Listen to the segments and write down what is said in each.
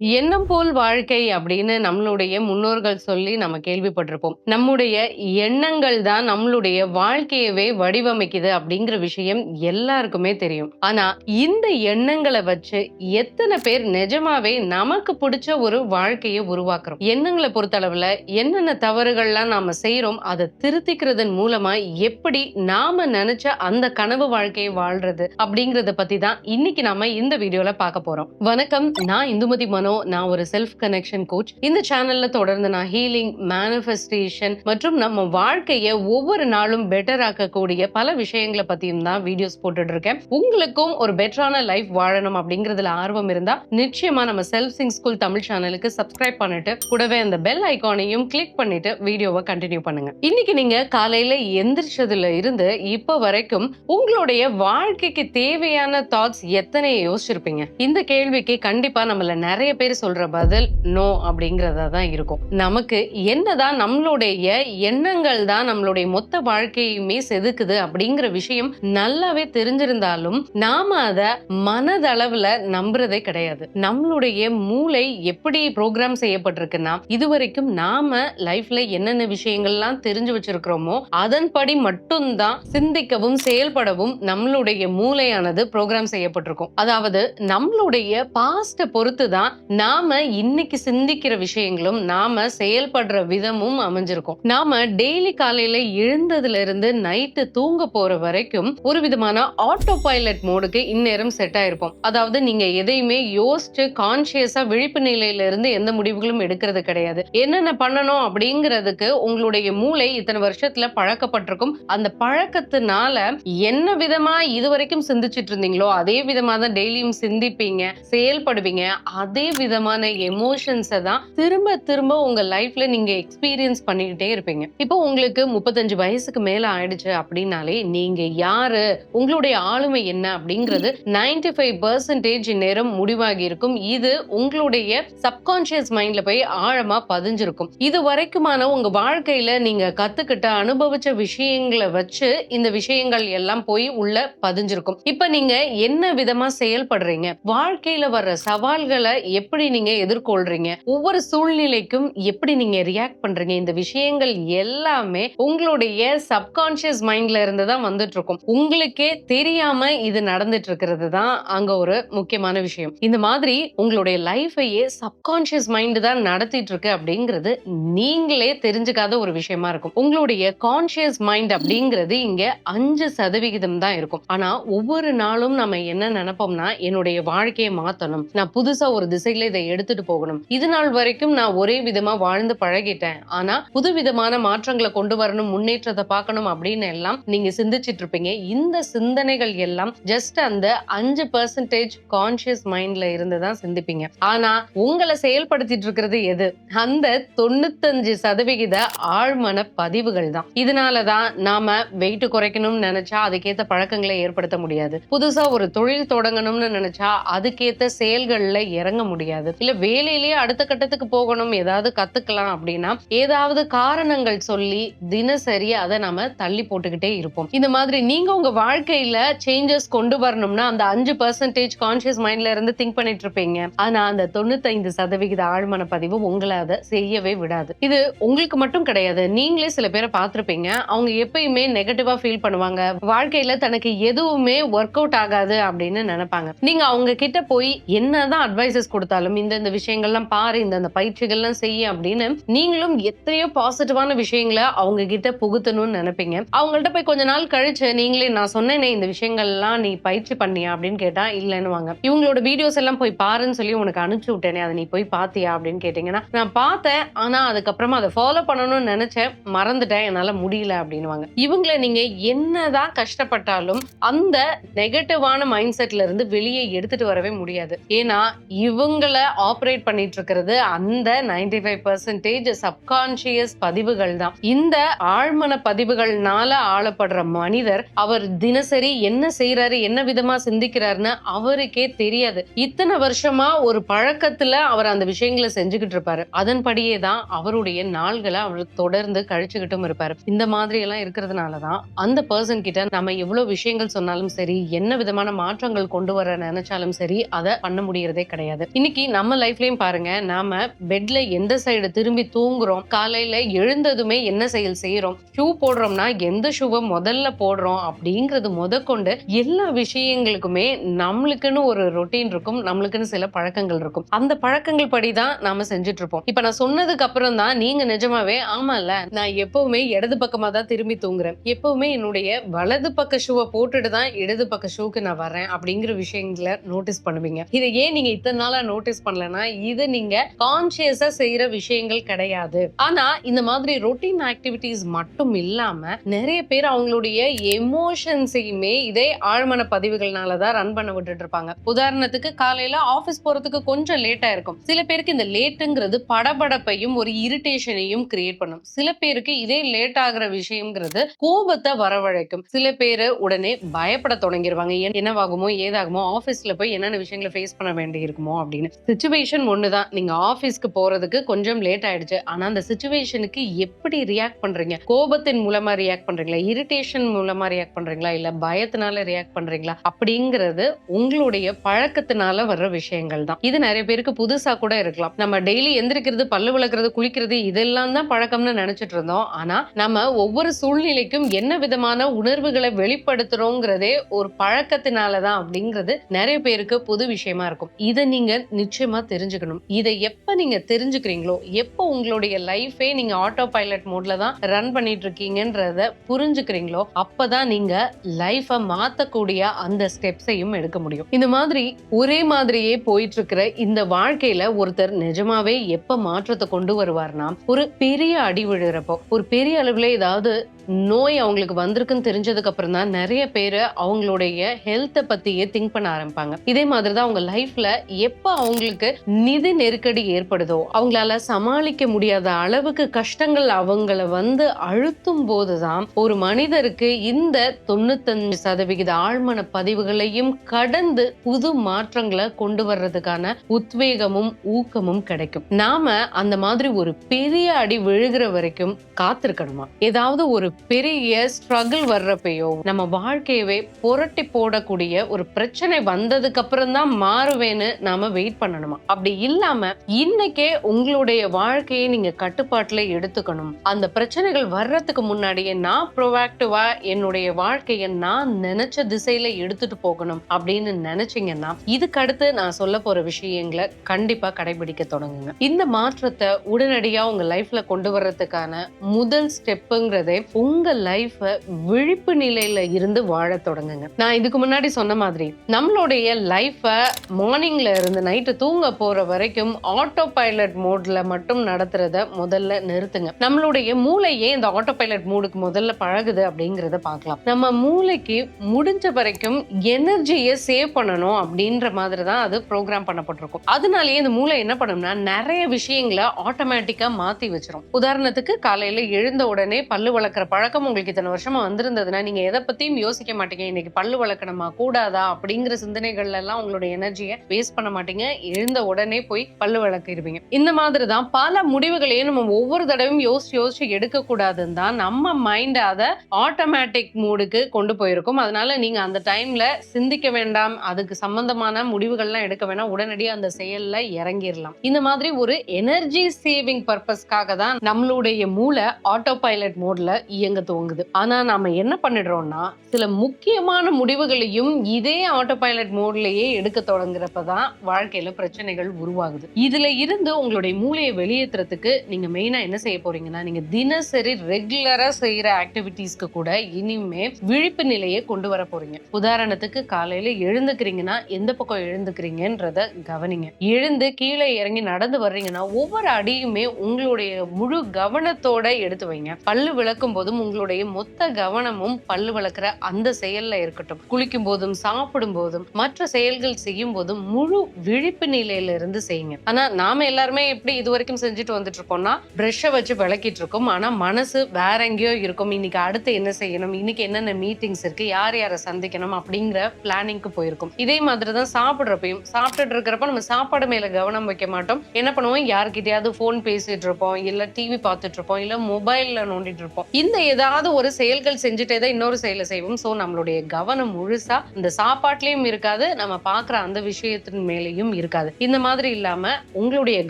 எண்ணம் போல் வாழ்க்கை அப்படின்னு நம்மளுடைய முன்னோர்கள் சொல்லி நம்ம கேள்விப்பட்டிருப்போம். நம்முடைய எண்ணங்கள் தான் நம்மளுடைய வாழ்க்கையவே வடிவமைக்குது அப்படிங்கிற விஷயம் எல்லாருக்குமே தெரியும். ஆனா இந்த எண்ணங்களை வச்சு எத்தனை பேர் நிஜமாவே நமக்கு பிடிச்ச ஒரு வாழ்க்கையை உருவாக்குறோம்? எண்ணங்களை பொறுத்தளவுல என்னென்ன தவறுகள்லாம் நாம செய்யறோம் அதை திருத்திக்கிறதன் மூலமா எப்படி நாம நினைச்ச அந்த கனவு வாழ்க்கையை வாழ்றது அப்படிங்கறத பத்தி தான் இன்னைக்கு நாம இந்த வீடியோல பார்க்க போறோம். வணக்கம் நான் இந்துமதி மனோ நான் ஒரு செல்ஃப் கனெக்ஷன் கோச் இந்த சேனல்ல தொடர்ந்து நான் ஹீலிங் மேனிஃபெஸ்டேஷன் மற்றும் நம்ம வாழ்க்கையை ஒவ்வொரு நாளும் பெட்டர் ஆக்கக்கூடிய பல விஷயங்களை பத்தியும் தான் வீடியோஸ் போட்டுட்டு இருக்கேன் உங்களுக்கும் ஒரு பெட்டரான லைஃப் வாழணும் அப்படிங்கறதுல ஆர்வம் இருந்தா நிச்சயமா நம்ம செல்ஃப் சிங் ஸ்கூல் தமிழ் சேனலுக்கு சப்ஸ்கிரைப் பண்ணிட்டு கூடவே அந்த பெல் ஐக்கானையும் கிளிக் பண்ணிட்டு வீடியோவை கண்டினியூ பண்ணுங்க. இன்னைக்கு நீங்க காலையில எந்திரிச்சதுல இருந்து இப்ப வரைக்கும் உங்களுடைய வாழ்க்கைக்கு தேவையான தாட்ஸ் எத்தனை யோசிச்சிருப்பீங்க. இந்த கேள்விக்கு கண்டிப்பா நம்மள நிறைய பேர் சொல்ற பதில் நோ அப்படிங்கிறதா தான் இருக்கும். நமக்கு என்னதான் நம்மளுடைய எண்ணங்கள் தான் நம்மளுடைய மொத்த வாழ்க்கையுமே செதுக்குது அப்படிங்கிற விஷயம் நல்லாவே தெரிஞ்சிருந்தாலும் நாம அத மனதளவுல நம்புறதே கிடையாது. நம்மளுடைய மூளை எப்படி ப்ரோக்ராம் செய்யப்பட்டிருக்குன்னா இதுவரைக்கும் நாம லைஃப்ல என்னென்ன விஷயங்கள்லாம் தெரிஞ்சு வச்சிருக்கிறோமோ அதன்படி மட்டும்தான் சிந்திக்கவும் செயல்படவும் நம்மளுடைய மூளையானது ப்ரோக்ராம் செய்யப்பட்டிருக்கும். அதாவது நம்மளுடைய பாஸ்ட பொறுத்து தான் நாம இன்னைக்கு சிந்திக்கிற விஷயங்களும் நாம செயல்படுற விதமும் அமைஞ்சிருக்கும். நாம டெய்லி காலையில எழுந்ததுல இருந்து நைட்டு தூங்க போற வரைக்கும் ஒரு விதமான ஆட்டோ பைலட் மோடுக்கு இந்நேரம் செட் ஆயிருப்போம். அதாவது நீங்க எதையுமே யோசிச்சு கான்சியஸா விழிப்பு நிலையில இருந்து எந்த முடிவுகளும் எடுக்கிறது கிடையாது. என்னென்ன பண்ணணும் அப்படிங்கிறதுக்கு உங்களுடைய மூளை இத்தனை வருஷத்துல பழக்கப்பட்டிருக்கும். அந்த பழக்கத்தினால என்ன விதமா இதுவரைக்கும் சிந்திச்சிட்டு இருந்தீங்களோ அதே விதமா தான் டெய்லியும் சிந்திப்பீங்க செயல்படுவீங்க அதே விதமான எமோஷன்ஸை தான் திரும்ப திரும்ப உங்க லைஃப்ல நீங்க எக்ஸ்பீரியன்ஸ் பண்ணிக்கிட்டே இருப்பீங்க. இப்போ உங்களுக்கு முப்பத்தஞ்சு வயசுக்கு மேல ஆயிடுச்சு அப்படின்னாலே நீங்க யாரு? உங்களுடைய ஆளுமை என்ன அப்படிங்கிறது 95% ஃபைவ் பர்சன்டேஜ் நேரம் முடிவாகி இருக்கும். இது உங்களுடைய சப்கான்சியஸ் மைண்ட்ல போய் ஆழமா பதிஞ்சிருக்கும். இது வரைக்குமான உங்க வாழ்க்கையில நீங்க கத்துக்கிட்ட அனுபவிச்ச விஷயங்களை வச்சு இந்த விஷயங்கள் எல்லாம் போய் உள்ள பதிஞ்சிருக்கும். இப்ப நீங்க என்ன விதமா செயல்படுறீங்க? வாழ்க்கையில வர்ற சவால்களை எப்படி நீங்க எதிர்கொள்றீங்க? ஒவ்வொரு சூழ்நிலைக்கும் எப்படி நீங்க ரியாக்ட் பண்றீங்க? இந்த விஷயங்கள் எல்லாமே உங்களுடைய சப்கான்சியஸ் மைண்ட்ல இருந்து தான் வந்துட்டு இருக்கும் உங்களுக்கே தெரியாம இது நடந்துட்டு இருக்கிறது தான் அங்க ஒரு முக்கியமான விஷயம். இந்த மாதிரி உங்களுடைய லைஃபையே சப்கான்சியஸ் மைண்ட் தான் நடத்திட்டு இருக்கு அப்படிங்கிறது நீங்களே தெரிஞ்சுக்காத ஒரு விஷயமா இருக்கும். உங்களுடைய கான்சியஸ் மைண்ட் அப்படிங்கிறது இங்க அஞ்சு சதவிகிதம் தான் இருக்கும். ஆனா ஒவ்வொரு நாளும் நம்ம என்ன நினைப்போம்னா என்னுடைய வாழ்க்கையை மாத்தணும். நான் புதுசா ஒரு திசையில இதை எடுத்துட்டு போகணும். இது நாள் வரைக்கும் நான் ஒரே விதமா வாழ்ந்து பழகிட்டேன். ஆனா புது விதமான மாற்றங்களை கொண்டு வரணும் முன்னேற்றத்தை பார்க்கணும் அப்படின்னு எல்லாம் நீங்க சிந்திச்சிட்டு இருப்பீங்க. இந்த சிந்தனைகள் எல்லாம் ஜஸ்ட் அந்த அஞ்சு பர்சன்டேஜ் கான்சியஸ் மைண்ட்ல இருந்து தான் சிந்திப்பீங்க. ஆனா உங்களை செயல்படுத்திட்டு இருக்கிறது எது? அந்த தொண்ணூத்தஞ்சு சதவிகித ஆழ்மன பதிவுகள் தான். இதனாலதான் நாம வெயிட் குறைக்கணும்னு நினைச்சா அதுக்கேத்த பழக்கங்களை ஏற்படுத்த முடியாது. புதுசா ஒரு தொழில் தொடங்கணும்னு நினைச்சா அதுக்கேத்த செயல்கள்ல இறங்க முடியாது. இல்ல வேலையிலேயே அடுத்த கட்டத்துக்கு போகணும் ஏதாவது கத்துக்கலாம் அப்படின்னா ஏதாவது காரணங்கள் சொல்லி தினசரி அதை நாம தள்ளி போட்டுக்கிட்டே இருப்போம். இந்த மாதிரி நீங்க உங்க வாழ்க்கையில சேஞ்சஸ் கொண்டு வரணும்னா அந்த அஞ்சு பர்சன்டேஜ் கான்சியஸ் மைண்ட்ல இருந்து திங்க் பண்ணிட்டு இருப்பீங்க. ஆனா அந்த தொண்ணூத்தைந்து சதவிகித ஆழ்மன பதிவு உங்களை அதை செய்யவே விடாது. இது உங்களுக்கு மட்டும் கிடையாது. நீங்களே சில பேரை பார்த்திருப்பீங்க. அவங்க எப்பயுமே நெகட்டிவா ஃபீல் பண்ணுவாங்க. வாழ்க்கையில தனக்கு எதுவுமே ஒர்க் அவுட் ஆகாது அப்படின்னு நினைப்பாங்க. நீங்க அவங்க கிட்ட போய் என்னதான் அட்வைசஸ் கொடுத்தாலும் இந்த இந்த விஷயங்கள்லாம் பாரு இந்த அந்த பயிற்சிகள்லாம் செய்ய அப்படின்னு நீங்களும் எத்தனையோ பாசிட்டிவான விஷயங்களை அவங்க கிட்ட புகுத்தணும்னு நினைப்பீங்க. அவங்கள்ட்ட போய் கொஞ்ச நாள் கழிச்சு நீங்களே நான் சொன்னேனே இந்த விஷயங்கள்லாம் நீ பயிற்சி பண்ணியா? அப்படின்னு கேட்டா இல்லைன்னுவாங்க. இவங்களோட வீடியோஸ் எல்லாம் போய் பாருன்னு சொல்லி உனக்கு அனுப்பிச்சு விட்டேனே அதை நீ போய் பாத்தியா அப்படின்னு கேட்டீங்கன்னா நான் பார்த்தேன் ஆனா அதுக்கப்புறமா அதை ஃபாலோ பண்ணணும்னு நினைச்சேன் மறந்துட்டேன் என்னால முடியல அப்படின்னுவாங்க. இவங்களை நீங்க என்னதான் கஷ்டப்பட்டாலும் அந்த நெகட்டிவான மைண்ட் செட்ல இருந்து வெளியே எடுத்துட்டு வரவே முடியாது. ஏன்னா இவங்க இவங்கள ஆப்ரேட் பண்ணிட்டு இருக்கிறது அந்த 95% ஃபைவ் பர்சன்டேஜ் சப்கான்சியஸ் பதிவுகள் தான் இந்த ஆழ்மன பதிவுகள்னால ஆளப்படுற மனிதர் அவர் தினசரி என்ன செய்யறாரு என்ன விதமா சிந்திக்கிறாருன்னு அவருக்கே தெரியாது. இத்தனை வருஷமா ஒரு பழக்கத்துல அவர் அந்த விஷயங்களை செஞ்சுக்கிட்டு இருப்பாரு அதன்படியே தான் அவருடைய நாள்களை அவர் தொடர்ந்து கழிச்சுக்கிட்டும் இருப்பாரு. இந்த மாதிரி எல்லாம் இருக்கிறதுனாலதான் அந்த பர்சன் கிட்ட நம்ம எவ்வளவு விஷயங்கள் சொன்னாலும் சரி என்ன விதமான மாற்றங்கள் கொண்டு வர நினைச்சாலும் சரி அதை பண்ண முடியறதே கிடையாது. இன்னைக்கு இன்னைக்கு நம்ம லைஃப்லயும் பாருங்க நாம பெட்ல எந்த சைடு திரும்பி தூங்குறோம் காலையில எழுந்ததுமே என்ன செயல் செய்யறோம் ஷூ போடுறோம்னா எந்த ஷூவை முதல்ல போடுறோம் அப்படிங்கிறது முதற்கொண்டு எல்லா விஷயங்களுக்குமே நம்மளுக்குன்னு ஒரு ரொட்டீன் இருக்கும் நம்மளுக்குன்னு சில பழக்கங்கள் இருக்கும். அந்த பழக்கங்கள் படிதான் நாம செஞ்சுட்டு இருப்போம் இப்ப நான் சொன்னதுக்கு அப்புறம் தான் நீங்க நிஜமாவே ஆமால நான் எப்பவுமே இடது பக்கமா தான் திரும்பி தூங்குறேன். எப்பவுமே என்னுடைய வலது பக்க ஷூவை போட்டுட்டு தான் இடது பக்க ஷூக்கு நான் வரேன் அப்படிங்கிற விஷயங்களை நோட்டீஸ் பண்ணுவீங்க. இதை ஏன் நீங்க இத்தனை நாளா நோட்டீஸ் பண்ணலன்னா இது நீங்க கான்சியஸா செய்யற விஷயங்கள் கிடையாது. ஆனா இந்த மாதிரி ரொட்டீன் ஆக்டிவிட்டிஸ் மட்டும் இல்லாம நிறைய பேர் அவங்களுடைய எமோஷன்ஸையுமே இதே ஆழ்மன பதிவுகள்னால தான் ரன் பண்ண விட்டுட்டு இருப்பாங்க உதாரணத்துக்கு காலையில ஆபீஸ் போறதுக்கு கொஞ்சம் லேட்டா இருக்கும். சில பேருக்கு இந்த லேட்டுங்கிறது படபடப்பையும் ஒரு இரிட்டேஷனையும் கிரியேட் பண்ணும். சில பேருக்கு இதே லேட் ஆகுற விஷயம்ங்கிறது கோபத்தை வரவழைக்கும். சில பேர் உடனே பயப்பட தொடங்கிடுவாங்க ஏன் என்னவாகுமோ ஏதாகுமோ ஆபீஸ்ல போய் என்னென்ன விஷயங்களை ஃபேஸ் பண்ண வேண்டி இருக்குமோ அப்படின்னு சுச்சுவேஷன் ஒண்ணுதான். நீங்க ஆபீஸ்க்கு போறதுக்கு கொஞ்சம் லேட் ஆயிடுச்சு. ஆனா அந்த சுச்சுவேஷனுக்கு எப்படி ரியாக்ட் பண்றீங்க? கோபத்தின் மூலமா ரியாக்ட் பண்றீங்களா? இரிட்டேஷன் மூலமா ரியாக்ட் பண்றீங்களா? இல்ல பயத்தினால ரியாக்ட் பண்றீங்களா? அப்படிங்கிறது உங்களுடைய பழக்கத்தினால வர்ற விஷயங்கள் தான். இது நிறைய பேருக்கு புதுசா கூட இருக்கலாம். நம்ம டெய்லி எந்திரிக்கிறது பல்லு விளக்குறது குளிக்கிறது இதெல்லாம் தான் பழக்கம்னு நினைச்சிட்டு இருந்தோம். ஆனா நம்ம ஒவ்வொரு சூழ்நிலைக்கும் என்ன விதமான உணர்வுகளை வெளிப்படுத்துறோங்கிறதே ஒரு பழக்கத்தினால தான் அப்படிங்கிறது நிறைய பேருக்கு புது விஷயமா இருக்கும். இதை நீங்க நிச்சயமா தெரிஞ்சுக்கணும். இதை எப்ப நீங்க தெரிஞ்சுக்கிறீங்களோ எப்போ உங்களுடைய லைஃபே நீங்க ஆட்டோ பைலட் மோட்ல தான் ரன் பண்ணிட்டு இருக்கீங்கன்றத புரிஞ்சுக்கிறீங்களோ அப்பதான் நீங்க லைஃப்பை மாத்தக்கூடிய அந்த ஸ்டெப்ஸையும் எடுக்க முடியும். இந்த மாதிரி ஒரே மாதிரியே போயிட்டு இருக்கிற இந்த வாழ்க்கையில ஒருத்தர் நிஜமாவே எப்ப மாற்றத்தை கொண்டு வருவார்னா ஒரு பெரிய அடி விழுறப்போ ஒரு பெரிய அளவுல ஏதாவது நோய் அவங்களுக்கு வந்திருக்குன்னு தெரிஞ்சதுக்கு அப்புறம் தான் நிறைய பேர் அவங்களுடைய ஹெல்த்தை பத்தியே திங்க் பண்ண ஆரம்பிப்பாங்க. இதே மாதிரி தான் அவங்க லைஃப்ல எப்ப அவங்களுக்கு நிதி நெருக்கடி ஏற்படுதோ அவங்களால சமாளிக்க முடியாத அளவுக்கு கஷ்டங்கள் அவங்கள வந்து அழுத்தும் போதுதான் ஒரு மனிதருக்கு இந்த தொண்ணூத்தஞ்சு சதவிகித ஆழ்மன பதிவுகளையும் கடந்து புது மாற்றங்களை கொண்டு வர்றதுக்கான உத்வேகமும் ஊக்கமும் கிடைக்கும். நாம அந்த மாதிரி ஒரு பெரிய அடி விழுகிற வரைக்கும் காத்திருக்கணுமா? ஏதாவது ஒரு பெரிய ஸ்ட்ரகிள் வர்றப்பயோ நம்ம வாழ்க்கையவே புரட்டி போடக்கூடிய ஒரு பிரச்சனை வந்ததுக்கு அப்புறம் தான் மாறுவேன்னு நாம வெயிட் பண்ணணுமா? அப்படி இல்லாம இன்னைக்கே உங்களுடைய வாழ்க்கையை நீங்க கட்டுப்பாட்டுல எடுத்துக்கணும். அந்த பிரச்சனைகள் வர்றதுக்கு முன்னாடியே நான் ப்ரொவாக்டிவா என்னுடைய வாழ்க்கையை நான் நினைச்ச திசையில எடுத்துட்டு போகணும் அப்படின்னு நினைச்சீங்கன்னா இதுக்கு அடுத்து நான் சொல்ல போற விஷயங்களை கண்டிப்பா கடைபிடிக்க தொடங்குங்க. இந்த மாற்றத்தை உடனடியா உங்க லைஃப்ல கொண்டு வர்றதுக்கான முதல் ஸ்டெப்புங்கிறதே உங்க லைஃப விழிப்பு நிலையில இருந்து வாழ தொடங்குங்க. நான் இதுக்கு முன்னாடி சொன்ன மாதிரி நம்மளுடைய லைஃப மார்னிங்ல இருந்து நைட்டு தூங்க போற வரைக்கும் ஆட்டோ பைலட் மோட்ல மட்டும் நடத்துறத முதல்ல நிறுத்துங்க. நம்மளுடைய மூளையே இந்த ஆட்டோ பைலட் மூடுக்கு முதல்ல பழகுது அப்படிங்கறத பார்க்கலாம். நம்ம மூளைக்கு முடிஞ்ச வரைக்கும் எனர்ஜியை சேவ் பண்ணணும் அப்படின்ற மாதிரி தான் அது ப்ரோக்ராம் பண்ணப்பட்டிருக்கும். அதனாலேயே இந்த மூளை என்ன பண்ணும்னா நிறைய விஷயங்களை ஆட்டோமேட்டிக்கா மாத்தி வச்சிரும். உதாரணத்துக்கு காலையில எழுந்த உடனே பல்லு வளர்க்குற பழக்கம் உங்களுக்கு இத்தனை வருஷமா வந்திருந்ததுன்னா நீங்க எதை பத்தியும் யோசிக்க மாட்டீங்க. இன்னைக்கு பல்லு வளர்க்கணுமா? கூடாதா? அப்படிங்கிற சிந்தனைகள்ல எல்லாம் உங்களுடைய எனர்ஜியை வேஸ்ட் பண்ண மாட்டீங்க. எழுந்த உடனே போய் பல்லு வளர்க்கிருவீங்க. இந்த மாதிரி தான் பல முடிவுகளையும் நம்ம ஒவ்வொரு தடவையும் யோசிச்சு யோசிச்சு எடுக்க கூடாதுன்னு தான் நம்ம மைண்ட் அதை ஆட்டோமேட்டிக் மூடுக்கு கொண்டு போயிருக்கும். அதனால நீங்க அந்த டைம்ல சிந்திக்க வேண்டாம். அதுக்கு சம்பந்தமான முடிவுகள்லாம் எடுக்க வேணாம். உடனடியாக அந்த செயல்ல இறங்கிடலாம் இந்த மாதிரி ஒரு எனர்ஜி சேவிங் பர்பஸ்க்காக தான் நம்மளுடைய மூளை ஆட்டோ பைலட் மோட்ல இயங்க துவங்குது. ஆனா நாம என்ன பண்ணிடுறோம்னா சில முக்கியமான முடிவுகளையும் இதே ஆட்டோ பைலட் மோட்லயே எடுக்க தொடங்குறப்ப தான் வாழ்க்கையில பிரச்சனைகள் உருவாகுது. இதுல இருந்து உங்களுடைய மூளையை வெளியேற்றுறதுக்கு நீங்க மெயினா என்ன செய்ய போறீங்கன்னா நீங்க தினசரி ரெகுலரா செய்யற ஆக்டிவிட்டீஸ்க்கு கூட இனிமே விழிப்பு நிலையை கொண்டு வர போறீங்க. உதாரணத்துக்கு காலையில எழுந்துக்கிறீங்கன்னா எந்த பக்கம் எழுந்துக்கிறீங்கன்றத கவனிங்க. எழுந்து கீழே இறங்கி நடந்து வர்றீங்கன்னா ஒவ்வொரு அடியுமே உங்களுடைய முழு கவனத்தோட எடுத்து வைங்க. பல்லு விளக்கும் போதும் உங்களுடைய மொத்த கவனமும் பல்லு வளர்க்குற அந்த செயல்ல இருக்கட்டும். குளிக்கும் போதும் சாப்பிடும் போதும் மற்ற செயல்கள் செய்யும் போதும் முழு விழிப்பு நிலையில இருந்து செய்யுங்க. ஆனா நாம எல்லாருமே எப்படி இது வரைக்கும் செஞ்சுட்டு வந்துட்டு இருக்கோம்னா பிரஷ்ஷை வச்சு விளக்கிட்டு இருக்கோம் ஆனா மனசு வேற எங்கேயோ இருக்கும். இன்னைக்கு அடுத்து என்ன செய்யணும்? இன்னைக்கு என்னென்ன மீட்டிங்ஸ் இருக்கு? யார் யாரை சந்திக்கணும்? அப்படிங்கிற பிளானிங்க்கு போயிருக்கும். இதே மாதிரி தான் சாப்பிடுறப்பையும் சாப்பிட்டுட்டு இருக்கிறப்ப நம்ம சாப்பாடு மேல கவனம் வைக்க மாட்டோம். என்ன பண்ணுவோம்? யார்கிட்டயாவது ஃபோன் பேசிட்டு இருப்போம் இல்ல டிவி பார்த்துட்டு இருப்போம் இல்ல மொபைல்ல நோண்டிட்டு இருப்போம் இந்த ஏதாவது ஒரு செயல்கள் செஞ்சுட்டே தான் இன்னொரு செயலை செய்வோம். ஸோ நம்மளுடைய கவனம் முழுசா இந்த சாப்பாட்லயும் இருக்காது நம்ம பார்க்குற அந்த விஷயத்தின் மேலேயும் இருக்காது. இந்த மாதிரி இல்லாம உங்களுடைய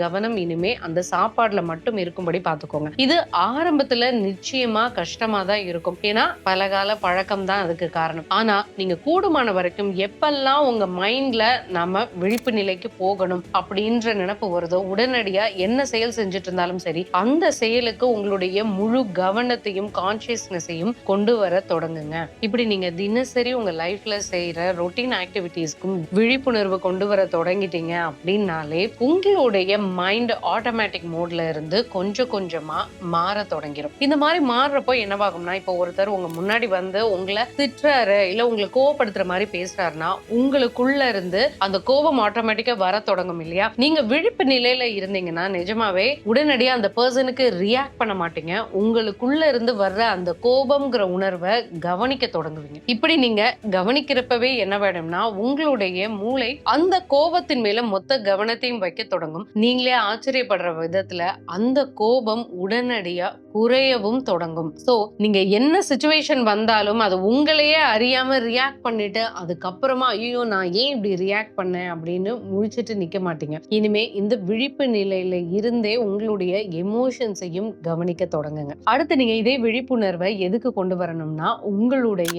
கவனம் இனிமே அந்த சாப்பாடுல மட்டும் இருக்கும்படி பார்த்துக்கோங்க இது ஆரம்பத்துல நிச்சயமா கஷ்டமா தான் இருக்கும். ஏன்னா பலகால பழக்கம் தான் அதுக்கு காரணம். ஆனா நீங்க கூடுமான வரைக்கும் எப்பெல்லாம் உங்க மைண்ட்ல நம்ம விழிப்பு நிலைக்கு போகணும் அப்படின்ற நினப்பு வருதோ உடனடியா என்ன செயல் செஞ்சுட்டு இருந்தாலும் சரி அந்த செயலுக்கு உங்களுடைய முழு கவனத்தையும் கான்சியஸ்னஸையும் கொண்டு வர தொடங்குங்க. இப்படி நீங்க தினசரி உங்க லைஃப்ல செய்யற ரொட்டீன் ஆக்டிவிட்டீஸ்க்கும் விழிப்புணர்வு கொண்டு வர தொடங்கிட்டீங்க அப்படின்னாலே உங்களுடைய மைண்ட் ஆட்டோமேட்டிக் மோட்ல இருந்து கொஞ்சம் கொஞ்சமா மாற தொடங்கிடும் இந்த மாதிரி மாறுறப்போ என்னவாகும்னா இப்போ ஒருத்தர் உங்க முன்னாடி வந்து உங்களை திட்டுறாரு இல்ல உங்களை கோவப்படுத்துற மாதிரி பேசுறாருன்னா உங்களுக்குள்ள இருந்து அந்த கோபம் ஆட்டோமேட்டிக்கா வர தொடங்கும் இல்லையா? நீங்க விழிப்பு நிலையில இருந்தீங்கன்னா நிஜமாவே உடனடியா அந்த பர்சனுக்கு ரியாக்ட் பண்ண மாட்டீங்க. உங்களுக்குள்ள இருந்து வர்ற அந்த கோபம்ங்கிற உணர்வை கவனிக்க தொடங்குவீங்க. இப்படி நீங்க கவனிக்கிறப்பவே என்ன வேணும்னா உங்களுடைய மூளை அந்த கோபத்தின் மேல மொத்த கவனத்தையும் வைக்க தொடங்கும். நீங்களே ஆச்சரியப்படுற விதத்துல அந்த கோபம் உடனடியா குறையவும் தொடங்கும். சோ நீங்க என்ன சுச்சுவேஷன் வந்தாலும் அது உங்களையே அறியாம ரியாக்ட் பண்ணிட்டு அதுக்கப்புறமா ஐயோ நான் ஏன் இப்படி ரியாக்ட் பண்ணேன்? அப்படின்னு முழிச்சிட்டு நிக்க மாட்டீங்க. இனிமே இந்த விழிப்பு நிலையில இருந்தே உங்களுடைய எமோஷன்ஸையும் கவனிக்க தொடங்குங்க. அடுத்து நீங்க இதே விழிப்புணர்வை எதுக்கு கொண்டு வரணும்னா உங்களுடைய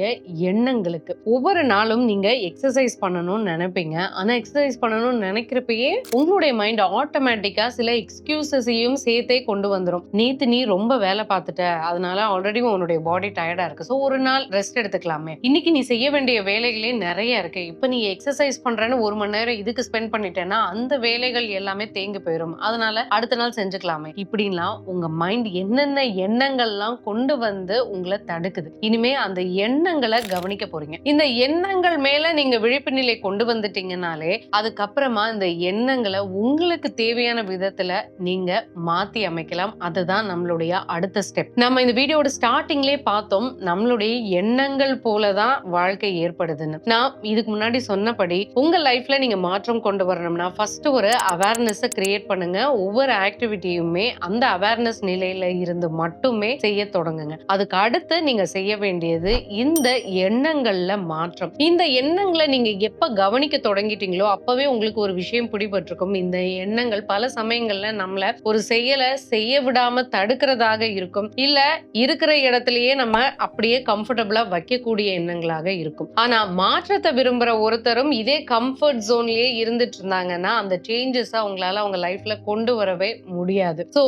எண்ணங்களுக்கு. ஒவ்வொரு நாளும் நீங்க எக்ஸசைஸ் பண்ணணும்னு நினைப்பீங்க. ஆனா எக்ஸசைஸ் பண்ணணும்னு நினைக்கிறப்பயே உங்களுடைய மைண்ட் ஆட்டோமேட்டிக்கா சில எக்ஸ்கியூசஸையும் சேர்த்தே கொண்டு வந்துடும் நேத்து நீ ரொம்ப வேலை பார்த்துட்ட. அதனால ஆல்ரெடி உன்னுடைய பாடி டயர்டா இருக்கு. ஸோ ஒரு நாள் ரெஸ்ட் எடுத்துக்கலாமே. இன்னைக்கு நீ செய்ய வேண்டிய வேலைகளே நிறைய இருக்கு. இப்ப நீ எக்ஸசைஸ் பண்றேன்னு ஒரு மணி நேரம் இதுக்கு ஸ்பெண்ட் பண்ணிட்டேன்னா அந்த வேலைகள் எல்லாமே தேங்கி போயிடும் அதனால அடுத்த நாள் செஞ்சுக்கலாமே. இப்படின்லாம் உங்க மைண்ட் என்னென்ன எண்ணங்கள்லாம் கொண்டு வந்து உங்களை தடுக்குது. இனிமே அந்த எண்ணங்களை கவனிக்க போறீங்க. இந்த எண்ணங்கள் மேல நீங்க விழிப்பு நிலை கொண்டு வந்துட்டீங்கனாலே அதுக்கப்புறமா இந்த எண்ணங்களை உங்களுக்கு தேவையான விதத்துல நீங்க மாத்தி அமைக்கலாம். அதுதான் நம்மளுடைய அடுத்த ஸ்டெப் நம்ம இந்த வீடியோட ஸ்டார்டிங்லேயே பார்த்தோம் நம்மளுடைய எண்ணங்கள் போலதான் வாழ்க்கை ஏற்படுதுன்னு. நான் இதுக்கு முன்னாடி சொன்னபடி உங்க லைஃப்ல நீங்க மாற்றம் கொண்டு வரணும்னா ஃபர்ஸ்ட் ஒரு அவேர்னஸ் கிரியேட் பண்ணுங்க. ஒவ்வொரு ஆக்டிவிட்டியுமே அந்த அவேர்னஸ் நிலையில இருந்து மட்டுமே செய்ய தொடங்குங்க அதுக்கு அடுத்து நீங்க செய்ய வேண்டியது இந்த எண்ணங்கள்ல மாற்றம். இந்த எண்ணங்களை நீங்க எப்ப கவனிக்க தொடங்கிட்டீங்களோ அப்பவே உங்களுக்கு ஒரு விஷயம் பிடிபட்டிருக்கும். இந்த எண்ணங்கள் பல சமயங்கள்ல நம்மள ஒரு செயலை செய்ய விடாம தடுக்கிறதாக இருக்கும். இல்ல இருக்கிற இடத்துலயே நம்ம அப்படியே கம்ஃபர்டபுளா வைக்கக்கூடிய எண்ணங்களாக இருக்கும். ஆனா மாற்றத்தை விரும்புற ஒருத்தரும் இதே கம்ஃபர்ட் ஜோன்லயே இருந்துட்டு இருந்தாங்கன்னா அந்த சேஞ்சஸ் அவங்களால அவங்க லைஃப்ல கொண்டு வரவே முடியாது. சோ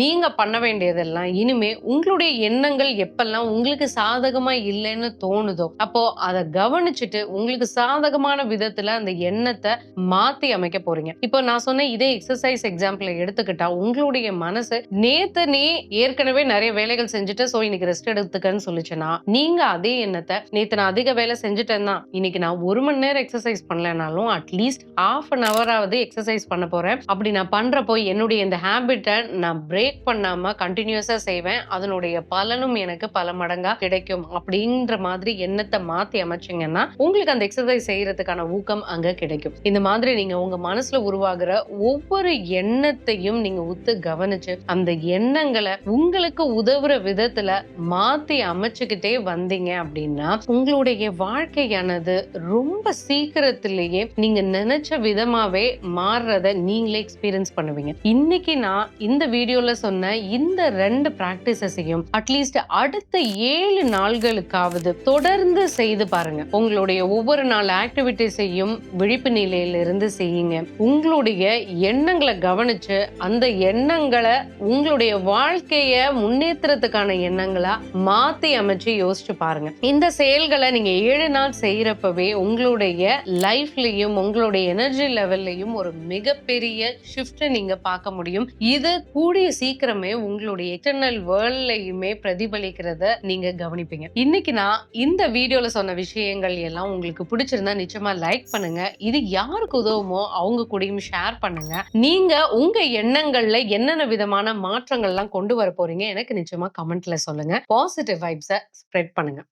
நீங்க பண்ண வேண்டியதெல்லாம் இனிமே உங்களுடைய எண்ணங்கள் எப்பெல்லாம் உங்களுக்கு சாதகமா இல்லைன்னு தோணுதோ அப்போ அதை கவனிச்சுட்டு உங்களுக்கு சாதகமான விதத்துல அந்த எண்ணத்தை மாத்தி அமைக்க போறீங்க. இப்போ நான் சொன்ன இதே எக்ஸசைஸ் எக்ஸாம்பிள் எடுத்துக்கிட்டா உங்களுடைய மனசு நேத்து நீ ஏற்கனவே நிறைய வேலைகள் செஞ்சுட்டு சோ இன்னைக்கு ரெஸ்ட் எடுத்துக்கன்னு சொல்லிச்சுன்னா நீங்க அதே எண்ணத்தை நேத்து நான் அதிக வேலை செஞ்சுட்டேன் தான் இன்னைக்கு நான் ஒரு மணி நேரம் எக்ஸசைஸ் பண்ணலனாலும் அட்லீஸ்ட் ஹாஃப் அன் அவராவது எக்ஸசைஸ் பண்ண போறேன். அப்படி நான் பண்றப்போ என்னுடைய இந்த ஹேபிட்டை நான் பிரேக் பண்ணாம கண்டினியூஸா செய்வேன். அதனுடைய பலனும் எனக்கு பல மடங்கா கிடைக்கும் அப்படின்ற மாதிரி எண்ணத்தை மாத்தி அமைச்சீங்கன்னா உங்களுக்கு அந்த எக்ஸசைஸ் செய்யறதுக்கான ஊக்கம் அங்க கிடைக்கும். இந்த மாதிரி நீங்க உங்க மனசுல உருவாகிற ஒவ்வொரு எண்ணத்தையும் நீங்க உத்து கவனிச்சு அந்த எண்ணங்களை உங்களுக்கு உதவுற விதத்துல மாத்தி அமைச்சுக்கிட்டே வந்தீங்க அப்படின்னா உங்களுடைய வாழ்க்கையானது ரொம்ப சீக்கிரத்திலேயே நீங்க நினைச்ச விதமாவே மாறுறத நீங்களே எக்ஸ்பீரியன்ஸ் பண்ணுவீங்க. இன்னைக்கு நான் இந்த வீடியோல சொன்ன இந்த ரெண்டு பிராக்டிசஸையும் அட்லீஸ்ட் அடுத்த ஏழு நாள்களுக்காவது தொடர்ந்து செய்து பாருங்க. உங்களுடைய ஒவ்வொரு நாள் ஆக்டிவிட்டிஸையும் விழிப்பு நிலையிலிருந்து செய்யுங்க. உங்களுடைய எண்ணங்களை கவனிச்சு அந்த எண்ணங்களை உங்களுடைய வாழ்க்கைய முன்னேற்றத்துக்கான எண்ணங்களா மாத்தி அமைச்சு யோசிச்சு பாருங்க. இந்த செயல்களை நீங்க ஏழு நாள் செய்யறப்பவே உங்களுடைய லைஃப்லயும் உங்களுடைய எனர்ஜி லெவல்லையும் ஒரு மிகப்பெரிய ஷிஃப்ட்டை நீங்க பார்க்க முடியும். இது கூடிய சீக்கிரமே உங்களுடைய எக்ஸ்டர்னல் வேர்ல்ட்லயுமே பிரதிபலிக்கிறத நீங்க கவனிப்பீங்க. இன்னைக்கு நான் இந்த வீடியோல சொன்ன விஷயங்கள் எல்லாம் உங்களுக்கு பிடிச்சிருந்தா நிச்சயமா லைக் பண்ணுங்க. இது யாருக்கு உதவுமோ அவங்க கூடயும் ஷேர் பண்ணுங்க. நீங்க உங்க எண்ணங்கள்ல என்னென்ன விதமான மாற்றங்கள்லாம் கொண்டு வர போறீங்க எனக்கு நிச்சயமா கமெண்ட்ல சொல்லுங்க. பாசிட்டிவ் வைப்ஸை ஸ்ப்ரெட் பண்ணுங்க.